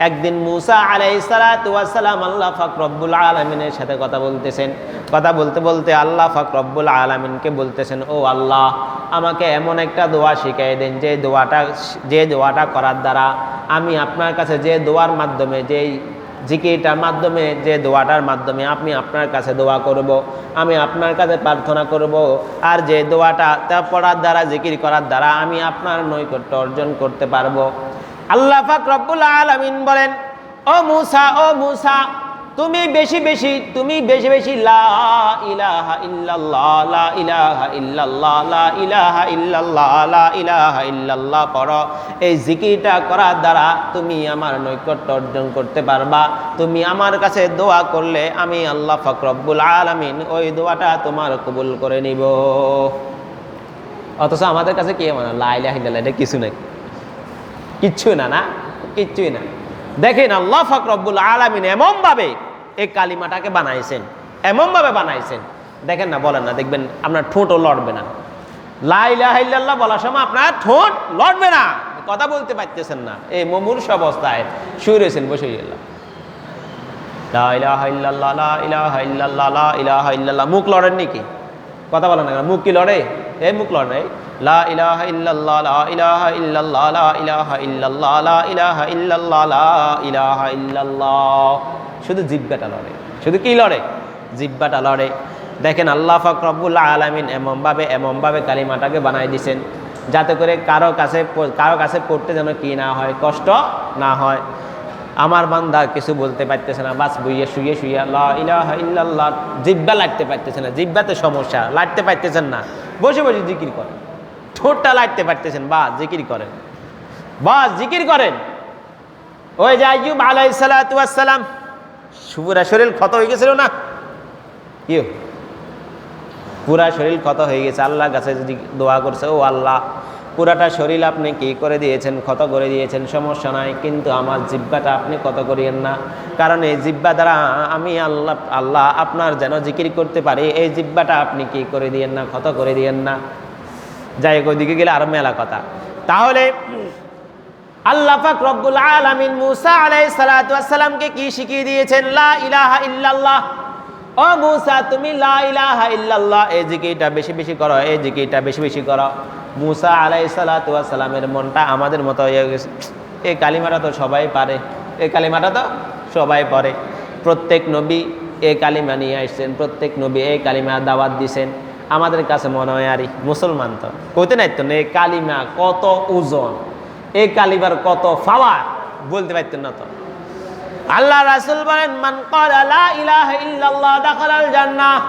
একদিন মুসা আলাইসালাম আল্লাহ ফাকরব্বুল আলমিনের সাথে কথা বলতেছেন। কথা বলতে বলতে আল্লাহ ফাকরব্বুল আলমিনকে বলতেছেন, ও আল্লাহ, আমাকে এমন একটা দোয়া শিখাই দেন, যে দোয়াটা যে দোয়াটা করার দ্বারা আমি আপনার কাছে যে দোয়ার মাধ্যমে যেই জিকিরটার মাধ্যমে, যে দোয়াটার মাধ্যমে আপনি আপনার কাছে দোয়া করব, আমি আপনার কাছে প্রার্থনা করব। আর যে দোয়াটা তা পড়ার দ্বারা, জিকির করার দ্বারা আমি আপনার নৈকট্য অর্জন করতে পারব। আল্লাহ পাক রব্বুল আলামিন বলেন, ও মুসা ও মুসা, তুমি বেশি বেশি, তুমি বেশি বেশি লা ইলাহা ইল্লাল্লাহ ইলাহা ইল্লাল্লাহ ইলাহা ইল্লাল্লাহ ইলাহা ইল্লাল্লাহ পড়ো। এই জিকিরটা করার দ্বারা তুমি আমার নৈকট্য অর্জন করতে পারবা। তুমি আমার কাছে দোয়া করলে আমি আল্লাহ ফাকরব্বুল আলামিন ওই দোয়াটা তোমার কবুল করে নিব। অথচ আমাদের কাছে কি মানে লা ইলাহা ইল্লাল্লাহ, এটা কিছু নাকি কিচ্ছু না না? কিচ্ছুই না। দেখেন আল্লাহ ফকরব্বুল আলমিন এমনভাবে এই কালিমাটাকে বানাইছেন, এমনভাবে বানাইছেন। দেখেন না, বলেন না, দেখবেন আপনার ঠোঁটও লড়বে না। লাইলাহিল্লাহ বলার সময় আপনার ঠোঁট লড়বে না। কথা বলতে পারতেছেন না। এই মমূর্ষ অবস্থায় শুয়ে রয়েছেন, বসে গেলাম মুখ লড়েন নাকি কথা বলেন না মুখ কি লড়ে? এই মুখ লড়ে লা ইলাহা ইল্লাল্লাহ, লা ইলাহা ইল্লাল্লাহ, লা ইলাহা ইল্লাল্লাহ, লা ইলাহা ইল্লাল্লাহ, লা ইলাহা ইল্লাল্লাহ। শুধু জিব্বাটা লড়ে। শুধু কি লড়ে? জিব্বাটা লড়ে। দেখেন আল্লাহ ফাকরবুল্লাহ আলামিন এমনভাবে এমনভাবে কালিমাটাকে বানাই দিছেন, যাতে করে কারও কাছে কারও কাছে পড়তে যেন কি না হয়, কষ্ট না হয়। আমার বান্দা কিছু বলতে পারতেছে না, বাস বইয়ে শুয়ে শুয়ে ইল্লাল্লাহ জিব্বা লাগতে পারতেছে না, জিব্বাতে সমস্যা, লাগতে পারতেছেন না। বসে বসে জিকির করেন, ঠোঁটটা লাগতে পারতেছেন, বা জিকির করেন, বা জিকির করেন। ওই যে আইয়ুব আলাই সালাম, পুরা শরীর ক্ষত হয়ে গেছিল না? কি পুরা শরীর ক্ষত হয়ে গেছে আল্লাহ কাছে যদি দোয়া করছে, ও আল্লাহ পুরাটা শরীর আপনি কি করে দিয়েছেন, ক্ষত করে দিয়েছেন, সমস্যা নাই, কিন্তু আমার জিব্বাটা আপনি কত করিয়েন না। কারণ এই জিব্বা দ্বারা আমি আল্লাহ আল্লাহ আপনার যেন জিকির করতে পারি, এই জিব্বাটা আপনি কি করে দিয়েন না, ক্ষত করে দিয়েন না। যাই ওইদিকে গেলে আরও মেলা কথা। তাহলে আল্লাহ পাক রব্বুল আলামিন মুসা আলাইহিস সালাতু ওয়াসসালামকে কি শিখিয়ে দিয়েছেন? লা ইলাহা ইল্লাল্লাহ। ও মুসা, তুমি লা ইলাহা ইল্লাল্লাহ, এই বেশি বেশি করো, এই জিকিরটা বেশি বেশি করো। মুসা আলাইহিস সালাতু ওয়াসসালামের মনটা আমাদের মতো হয়ে গেছে। এই কালিমাটা তো সবাই পারে। এই কালিমাটা তো সবাই পড়ে। প্রত্যেক নবী এই কালিমা নিয়ে আসছেন, প্রত্যেক নবী এই কালিমা দাওয়াত দিছেন। আমাদের কাছে মনে হয় আরই মুসলমান তো। কইতে নাই তো, এই কালিমা কত ওজন, এই কালিমার কত ফাওয়ার বলতে পারতেন না তো। আল্লাহ রাসূল বলেন, মান জান্নাহ।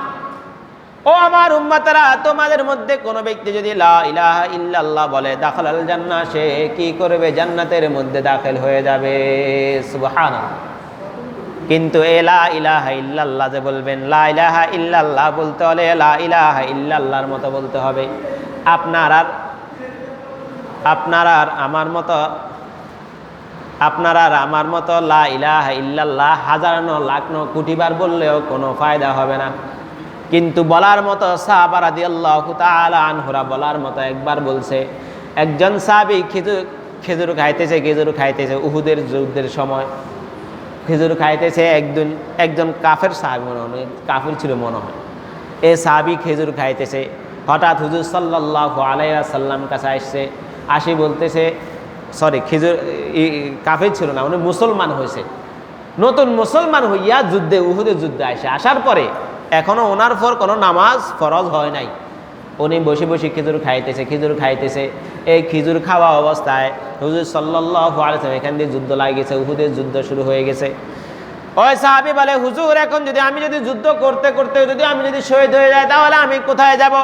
ও আমার উম্মতরা, তোমাদের মধ্যে কোনো ব্যক্তি যদি লা ইলাহা ইল্লাল্লাহ বলে, দাখালাল জান্নাহ সে কি করবে? জান্নাতের মধ্যে দাখিল হয়ে যাবে। সুবহানাল্লাহ। কিন্তু এ লা ইলাহা ইল্লাল্লাহ যে বলবেন, লা ইলাহা ইল্লাল্লাহ বলতে হলে লা ইলাহা ইল্লাল্লাহর মতো বলতে হবে। আপনার আর আপনার আর আমার মতো আপনার আমার মতো লা ইলাহা ইল্লাল্লাহ হাজার ন লাখ ন কোটিবার বললেও কোনো ফায়দা হবে না। কিন্তু বলার মতো সাহাবা রাদিয়াল্লাহু তাআলা আনহুরা বলার মতো একবার বলছে, একজন সাহাবী খেজুর খেজুর খাইতেছে খেজুর খাইতেছে উহুদের, যুদ্ধের সময়। খেজুর খাইতেছে একজন একজন কাফের সাহাবি মনে হয়, কাফের ছিল মনে হয়। এ সাহাবি খেজুর খাইতেছে। হঠাৎ হুজুর সাল্লাহ আলাইসাল্লাম কাছে আসছে, আসি বলতেছে সরি, খেজুর কাফের ছিল না, উনি মুসলমান হয়েছে। নতুন মুসলমান হইয়া যুদ্ধে উহুদের যুদ্ধে আসে আসার পরে এখনও ওনার পর কোনো নামাজ ফরজ হয় নাই। উনি বসে বসে খেজুর খাইতেছে খেজুর খাইতেছে। এই খেজুর খাওয়া অবস্থায় হুজুর আলসালাম এখান দিয়ে যুদ্ধ লাগিয়েছে উহুদের যুদ্ধ শুরু হয়ে গেছে। ওই সাহাবি বলে, হুজুর, এখন যদি আমি যদি যুদ্ধ করতে করতে যদি আমি যদি শহীদ হয়ে যাই, তাহলে আমি কোথায় যাব?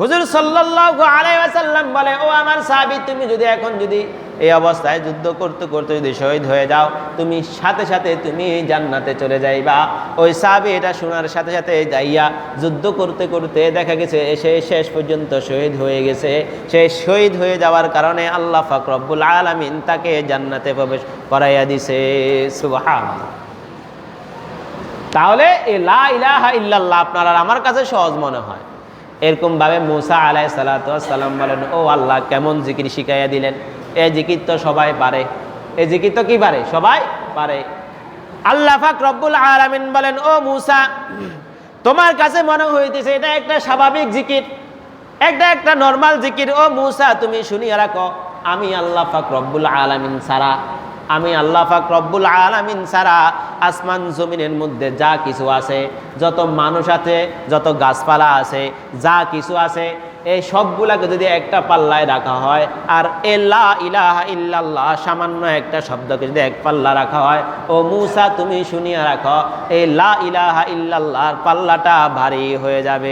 হুজুর সাল্লাহ আলাইসাল্লাম বলে, ও আমার সাহাবি, তুমি যদি এখন যদি এই অবস্থায় যুদ্ধ করতে করতে যদি শহীদ হয়ে যাও, তুমি সাথে সাথে তুমি জান্নাতে চলে যাইবা। ওই সাহাবি এটা শোনার সাথে সাথে যাইয়া যুদ্ধ করতে করতে দেখা গেছে, এসে শেষ পর্যন্ত শহীদ হয়ে গেছে। সে শহীদ হয়ে যাওয়ার কারণে আল্লাহ ফাকরবুল আলমিন তাকে জান্নাতে প্রবেশ করাইয়া দিছে। সুবাহান তাহলে এ লা ইলাহা ইল্লাল্লাহ আপনার আমার কাছে সহজ মনে হয়। এরকম ভাবে মুসা আলাই সালাতাম বলেন, ও আল্লাহ, কেমন জিকির শিখাইয়া দিলেন? এ জিকির তো সবাই পারে। এই জিকির তো কি পারে? সবাই পারে। আল্লাহ পাক রব্বুল আলামিন বলেন, ও মুসা, তোমার কাছে মনে হইতেছে এটা একটা স্বাভাবিক জিকির একটা একটা নর্মাল জিকির। ও মুসা, তুমি শুনিয়া রাখো, আমি আল্লাহ ফাক রব্বুল আলামিন সারা আমি আল্লাহ পাক রব্বুল আলামিন সারা আসমান জমিনের মধ্যে যা কিছু আছে, যত মানুষ আছে, যত গাছপালা আছে, যা কিছু আছে, এই সবগুলাকে যদি একটা পাল্লায় রাখা হয়, আর এল্লা ইলাহা ইল্লাল্লাহ সামান্য একটা শব্দকে যদি এক পাল্লা রাখা হয়, ও মুসা তুমি শুনিয়া রাখো, এই লা ইলাহা ইল্লাল্লাহর পাল্লাটা ভারী হয়ে যাবে।